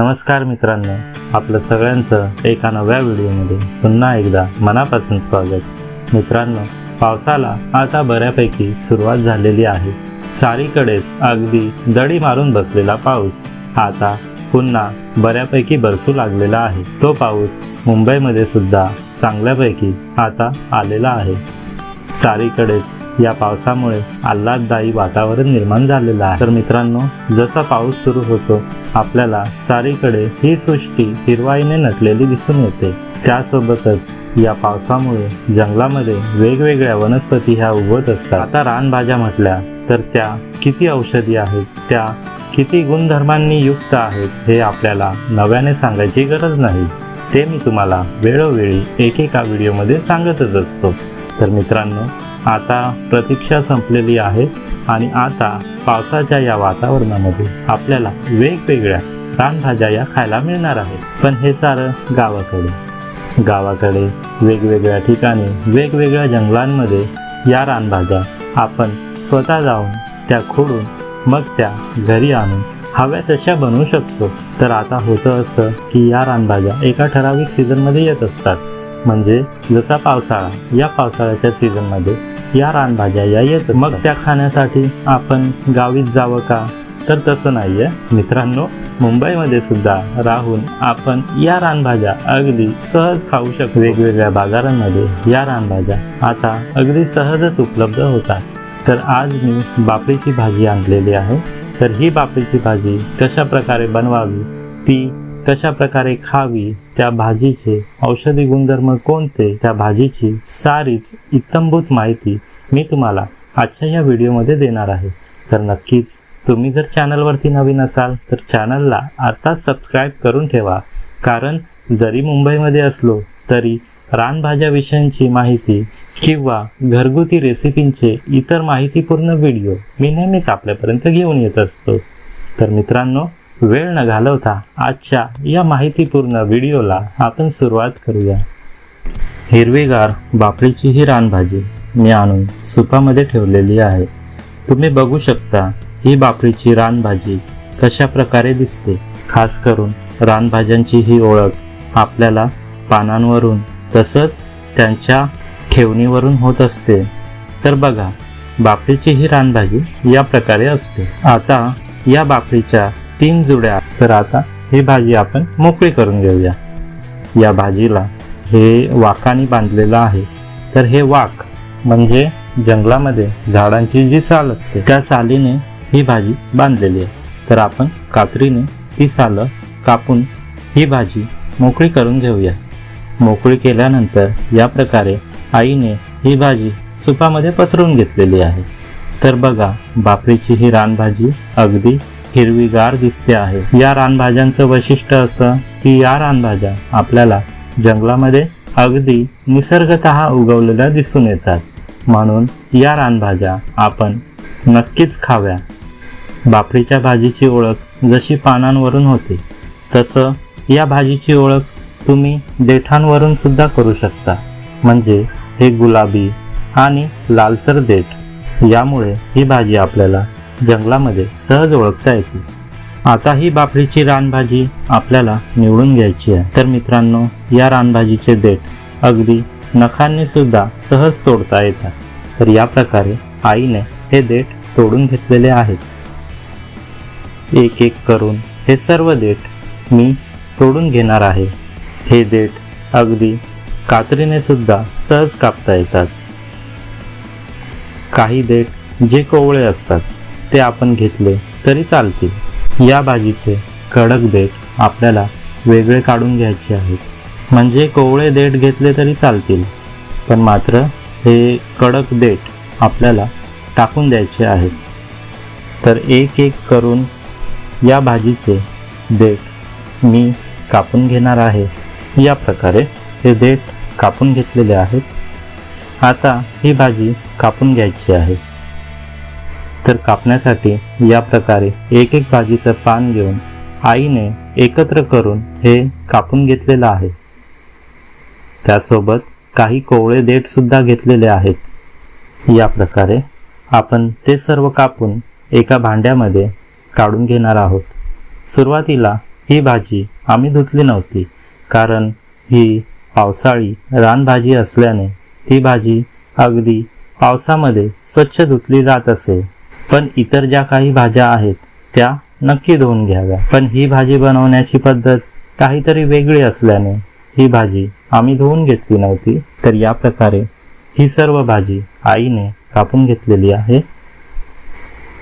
नमस्कार मित्रांनो आपलं सगळ्यांचं एका नव्या व्हिडिओमध्ये पुन्हा एकदा मनापासून स्वागत. मित्रांनो पावसाला आता बऱ्यापैकी सुरुवात झालेली आहे. सारीकडेच अगदी दडी मारून बसलेला पाऊस आता पुन्हा बऱ्यापैकी बरसू लागलेला आहे. तो पाऊस मुंबईमध्ये सुद्धा चांगल्यापैकी आता आलेला आहे. सारीकडेच या पावसामुळे आल्हाददायी वातावरण निर्माण झालेलं आहे. तर मित्रांनो जसा पाऊस सुरू होतो आपल्याला सारीकडे ही सृष्टी हिरवाईने नटलेली दिसून येते. त्यासोबतच या पावसामुळे जंगलामध्ये वेगवेगळ्या वनस्पती ह्या उगवत असतात. आता रानभाज्या म्हटल्या तर त्या किती औषधी आहेत त्या किती गुणधर्मांनी युक्त आहेत हे आपल्याला नव्याने सांगायची गरज नाही. ते मी तुम्हाला वेळोवेळी एकेका व्हिडिओमध्ये सांगतच असतो. तर मित्रांनो आता प्रतीक्षा संपलेली आहे आणि आता पावसाच्या या वातावरणामध्ये आपल्याला वेगवेगळ्या रानभाज्या या खायला मिळणार आहेत. पण हे सारं गावाकडे गावाकडे वेगवेगळ्या ठिकाणी वेगवेगळ्या जंगलांमध्ये या रानभाज्या आपण स्वतः जाऊन त्या खोडून मग त्या घरी आणून हव्या तशा बनवू शकतो. तर आता होतं असं की या रानभाज्या एका ठराविक सीझनमध्ये येत असतात. म्हणजे जसा पावसाळा या पावसाळ्याच्या सीझनमध्ये या रानभाज्या या येत मग त्या खाण्यासाठी आपण गावीच जावं का? तर तसं नाही आहे मित्रांनो मुंबईमध्ये सुद्धा राहून आपण या रानभाज्या अगदी सहज खाऊ शकतो. वेगवेगळ्या बाजारांमध्ये या रानभाज्या आता अगदी सहजच उपलब्ध होतात. तर आज मी बापरीची भाजी आणलेली आहे. तर ही बापरीची भाजी कशा प्रकारे बनवावी ती कशा प्रकारे खावी त्या भाजीचे औषधी गुणधर्म कोणते? त्या भाजीची सारीच इत्तंभूत माहिती मी तुम्हाला आजच्या या व्हिडिओमध्ये देणार आहे. तर नक्कीच तुम्ही जर चॅनलवरती नवीन असाल तर चॅनलला आता सबस्क्राईब करून ठेवा. कारण जरी मुंबईमध्ये असलो तरी रानभाज्याविषयीची माहिती किंवा घरगुती रेसिपींचे इतर माहितीपूर्ण व्हिडिओ मी नेहमीच आपल्यापर्यंत घेऊन येत असतो. तर मित्रांनो वेळ न घालवता आजच्या या माहितीपूर्ण व्हिडिओला आपण सुरुवात करूया. हिरवीगार बापरीची ही रानभाजी मी आणून सुपामध्ये ठेवलेली आहे. तुम्ही बघू शकता ही बापरीची रानभाजी कशा प्रकारे दिसते. खास करून रानभाज्यांची ही ओळख आपल्याला पानांवरून तसंच त्यांच्या ठेवणीवरून होत असते. तर बघा बापरीची ही रानभाजी या प्रकारे असते. आता या बापरीच्या तीन जुड्या. तर आता ही भाजी आपण मोकळी करून घेऊया. या भाजीला हे वाकाने बांधलेलं आहे. तर हे वाक म्हणजे जंगलामध्ये झाडांची जी साल असते त्या सालीने ही भाजी बांधलेली आहे. तर आपण कात्रीने ती सालं कापून ही भाजी मोकळी करून घेऊया. मोकळी केल्यानंतर या प्रकारे आईने ही भाजी सुपामध्ये पसरवून घेतलेली आहे. तर बघा बापरीची ही रानभाजी अगदी हिरवीगार दिसते आहे. या रानभाज्यांचं वैशिष्ट्य असं की या रानभाज्या आपल्याला जंगलामध्ये अगदी निसर्गत उगवलेल्या दिसून येतात. म्हणून या रानभाज्या आपण नक्कीच खाव्या. बापरीच्या भाजीची ओळख जशी पानांवरून होते तसं या भाजीची ओळख तुम्ही देठांवरून सुद्धा करू शकता. म्हणजे हे गुलाबी आणि लालसर देठ. यामुळे ही भाजी आपल्याला जंगलामध्ये सहज ओळखता येते. आता ही बापरीची रानभाजी आपल्याला निवडून घ्यायची आहे. तर मित्रांनो या रानभाजीचे देठ अगदी नखांनी सुद्धा सहज तोडता येतात. तर या प्रकारे आईने हे देठ तोडून घेतलेले आहेत. एक एक करून हे सर्व देठ मी तोडून घेणार आहे. हे देठ अगदी कात्रीने सुद्धा सहज कापता येतात. काही देठ जे कोवळे असतात ते आपण घेतले तरी चालतील. या भाजीचे कडक देठ आपल्याला वेगळे काढून घ्यायचे आहेत. म्हणजे कोवळे देठ घेतले तरी चालतील. पण मात्र हे कडक देठ आपल्याला टाकून द्यायचे आहेत. तर एक एक करून या भाजीचे देठ मी कापून घेणार आहे. या प्रकारे हे देठ कापून घेतलेले आहेत. आता ही भाजी कापून घ्यायची आहे. तर कापण्यासाठी या प्रकारे एक एक भाजीचं पान घेऊन आईने एकत्र करून हे कापून घेतलेलं आहे. त्यासोबत काही कोवळे देठ सुद्धा घेतलेले आहेत. या प्रकारे आपण ते सर्व कापून एका भांड्यामध्ये काढून घेणार आहोत. सुरुवातीला ही भाजी आम्ही धुतली नव्हती कारण ही पावसाळी रानभाजी असल्याने ती भाजी अगदी पावसामध्ये स्वच्छ धुतली जात असे. पण इतर ज्या काही भाज्या आहेत त्या नक्की धुवून घ्याव्या. पण ही भाजी बनवण्याची पद्धत काहीतरी वेगळी असल्याने ही भाजी आम्ही धुवून घेतली नव्हती तर या प्रकारे ही सर्व भाजी आईने कापून घेतलेली आहे.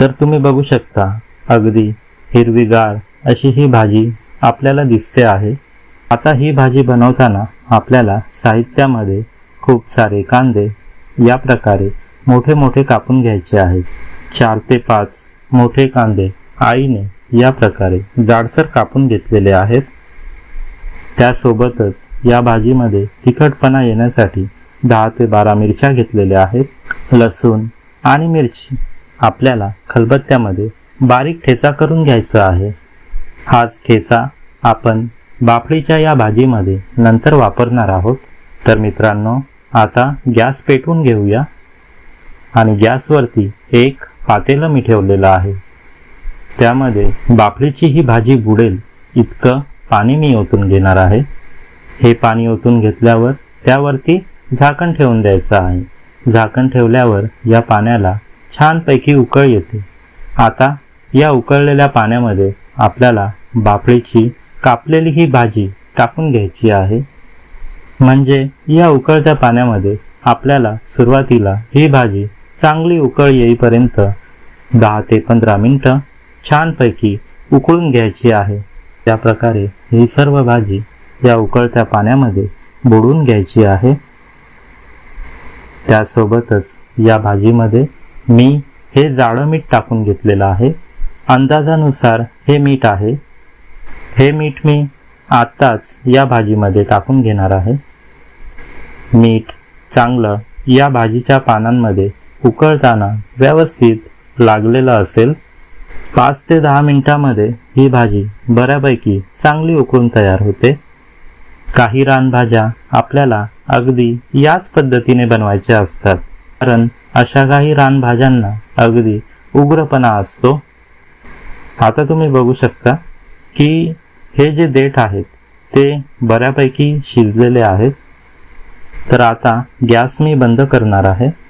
तर तुम्ही बघू शकता अगदी हिरवीगार अशी ही भाजी आपल्याला दिसते आहे. आता ही भाजी बनवताना आपल्याला साहित्यामध्ये खूप सारे कांदे या प्रकारे मोठे मोठे कापून घ्यायचे आहेत. चार ते पाच मोठे कांदे आईने या प्रकारे जाडसर कापून घेतलेले आहेत. त्यासोबतच या भाजीमध्ये तिखटपणा येण्यासाठी दहा ते बारा मिरच्या घेतलेल्या आहेत. लसूण आणि मिरची आपल्याला खलबत्त्यामध्ये बारीक ठेचा करून घ्यायचा आहे. हाच ठेचा आपण बाफळीच्या या भाजीमध्ये नंतर वापरणार आहोत. तर मित्रांनो आता गॅस पेटवून घेऊया. आणि गॅसवरती एक पातेलं मी ठेवलेलं आहे. त्यामध्ये बाफळीची ही भाजी बुडेल इतकं पाणी मी ओतून घेणार आहे. हे पाणी ओतून घेतल्यावर त्यावरती झाकण ठेवून द्यायचं आहे. झाकण ठेवल्यावर या पाण्याला छानपैकी उकळ येते. आता या उकळलेल्या पाण्यामध्ये आपल्याला बाफळीची कापलेली ही भाजी टाकून घ्यायची आहे. म्हणजे या उकळत्या पाण्यामध्ये आपल्याला सुरुवातीला ही भाजी चांगली उकळ येईपर्यंत दहा ते पंधरा मिनटं छानपैकी उकळून घ्यायची आहे. त्या प्रकारे ही सर्व भाजी या उकळत्या पाण्यामध्ये बुडवून घ्यायची आहे. त्यासोबतच या भाजीमध्ये मी हे जाडं मीठ टाकून घेतलेलं आहे. अंदाजानुसार हे मीठ आहे. हे मीठ मी आत्ताच या भाजीमध्ये टाकून घेणार आहे. मीठ चांगलं या भाजीच्या पानांमध्ये उकळताना व्यवस्थित लागलेलं असेल. पाच ते दहा मिनटामध्ये ही भाजी बऱ्यापैकी चांगली उकळून तयार होते. काही रानभाज्या आपल्याला अगदी याच पद्धतीने बनवायच्या असतात. कारण अशा काही रानभाज्यांना अगदी उग्रपणा असतो. आता तुम्ही बघू शकता की हे जे देठ आहेत ते बऱ्यापैकी शिजलेले आहेत. तर आता गॅस मी बंद करणार आहे.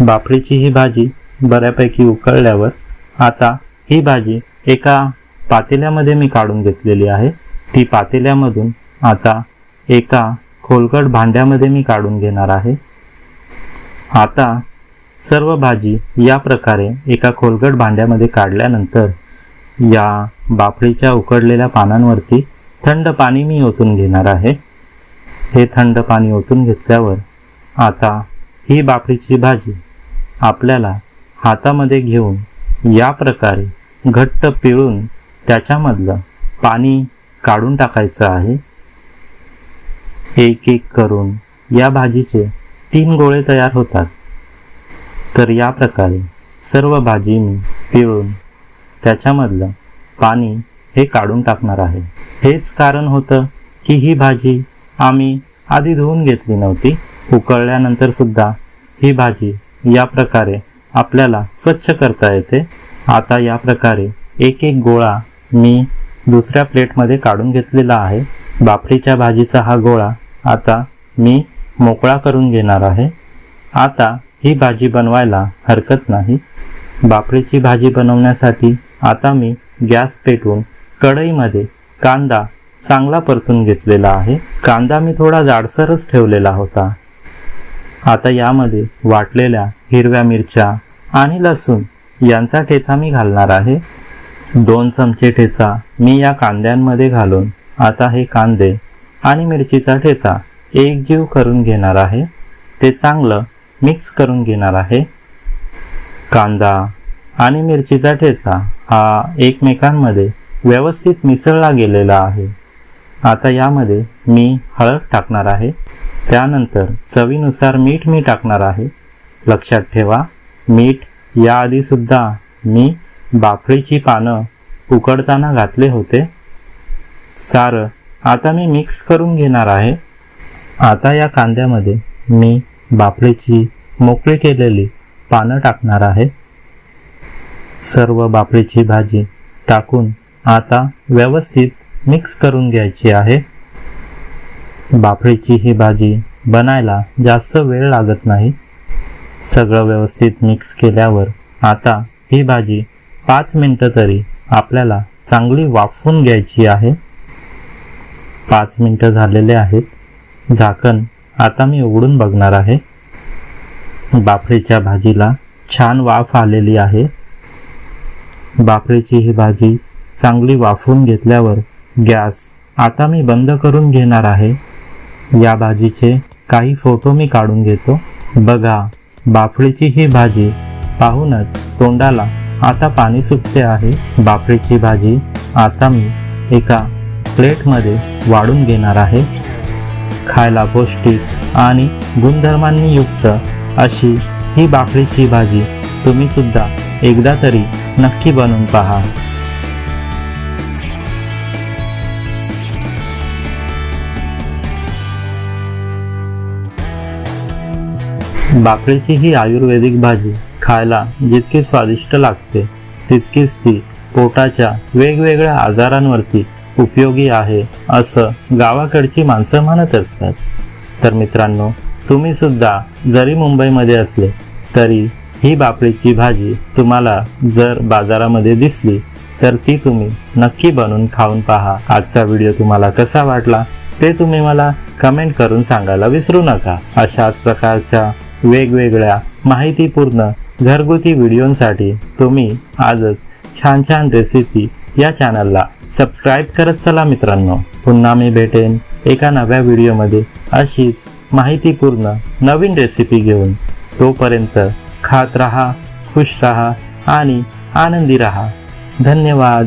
बापरीची ही भाजी बऱ्यापैकी उकळल्यावर आता ही भाजी एका पातेल्यामध्ये मी काढून घेतलेली आहे. ती पातेल्यामधून आता एका खोलगट भांड्यामध्ये मी काढून घेणार आहे. आता सर्व भाजी या प्रकारे एका खोलगट भांड्यामध्ये काढल्यानंतर या बाफळीच्या उकडलेल्या पानांवरती थंड पाणी मी ओतून घेणार आहे. हे थंड पाणी ओतून घेतल्यावर आता ही बाफळीची भाजी आपल्याला हातामध्ये घेऊन या प्रकारे घट्ट पिळून त्याच्यामधलं पाणी काढून टाकायचं आहे. एक एक करून या भाजीचे तीन गोळे तयार होतात. तर या प्रकारे सर्व भाजी मी पिळून त्याच्यामधलं पाणी हे काढून टाकणार आहे. हेच कारण होतं की ही भाजी आम्ही आधी धुवून घेतली नव्हती. उकळल्यानंतर सुद्धा ही भाजी या प्रकारे आपल्याला स्वच्छ करता येते. आता या प्रकारे एक एक गोळा मी दुसऱ्या प्लेटमध्ये काढून घेतलेला आहे. बाफरीच्या भाजीचा हा गोळा आता मी मोकळा करून घेणार आहे. आता ही भाजी बनवायला हरकत नाही. बाफरीची भाजी बनवण्यासाठी आता मी गॅस पेटवून कढईमध्ये कांदा चांगला परतून घेतलेला आहे. कांदा मी थोडा जाडसरच ठेवलेला होता. आता यामध्ये वाटलेल्या हिरव्या मिरच्या आणि लसूण यांचा ठेचा मी घालणार आहे. दोन चमचे ठेचा मी या कांद्यांमध्ये घालून आता हे कांदे आणि मिरचीचा ठेचा एकजीव करून घेणार आहे. ते चांगलं मिक्स करून घेणार आहे. कांदा आणि मिरचीचा ठेचा हा एकमेकांमध्ये व्यवस्थित मिसळला गेलेला आहे. आता यामध्ये मी हळद टाकणार आहे. त्यानंतर चवीनुसार मीठ मी टाकणार आहे. लक्षात ठेवा मीठ याआधीसुद्धा मी बाफळीची पानं उकडताना घातले होते. सारं आता मी मिक्स करून घेणार आहे. आता या कांद्यामध्ये मी बाफळीची मोकळी केलेली पानं टाकणार आहे. सर्व बाफळीची भाजी टाकून आता व्यवस्थित मिक्स करून घ्यायची आहे. बाफळीची ही भाजी बनायला जास्त वेळ लागत नाही. सगळं व्यवस्थित मिक्स केल्यावर आता ही भाजी पाच मिनटं तरी आपल्याला चांगली वाफवून घ्यायची आहे. पाच मिनटं झालेले आहेत. झाकण आता मी उघडून बघणार आहे. बाफळीच्या भाजीला छान वाफ आलेली आहे. बाफळीची ही भाजी चांगली वाफवून घेतल्यावर गॅस आता मी बंद करून घेणार आहे. या भाजीचे काही फोटो मी काढून घेतो. बघा बाफळीची ही भाजी पाहूनच तोंडाला आता पाणी सुटते आहे. बाफळीची भाजी आता मी एका प्लेटमध्ये वाढून घेणार आहे. खायला पौष्टिक आणि गुणधर्मांनी युक्त अशी ही बाफळीची भाजी तुम्ही सुद्धा एकदा तरी नक्की बनवून पहा. बाकरीची ही आयुर्वेदिक भाजी खायला जितकी स्वादिष्ट लागते तितकीच ती पोटाच्या वेगवेगळ्या आजारांवरती उपयोगी आहे असं गावाकडची माणसं म्हणत असतात. तर मित्रांनो तुम्ही सुद्धा जरी मुंबईमध्ये असले तरी ही बापडीची भाजी तुम्हाला जर बाजारामध्ये दिसली तर ती तुम्ही नक्की बनवून खाऊन पहा. आजचा व्हिडिओ तुम्हाला कसा वाटला ते तुम्ही मला कमेंट करून सांगायला विसरू नका. अशाच प्रकारच्या वेगवेगळ्या माहितीपूर्ण घरगुती व्हिडिओंसाठी तुम्ही आजच छान छान रेसिपी या चॅनलला सबस्क्राईब करत चला मित्रांनो. पुन्हा मी भेटेन एका नव्या व्हिडिओमध्ये अशीच माहितीपूर्ण नवीन रेसिपी घेऊन. तोपर्यंत खात रहा खुश रहा आणि आनंदी रहा. धन्यवाद.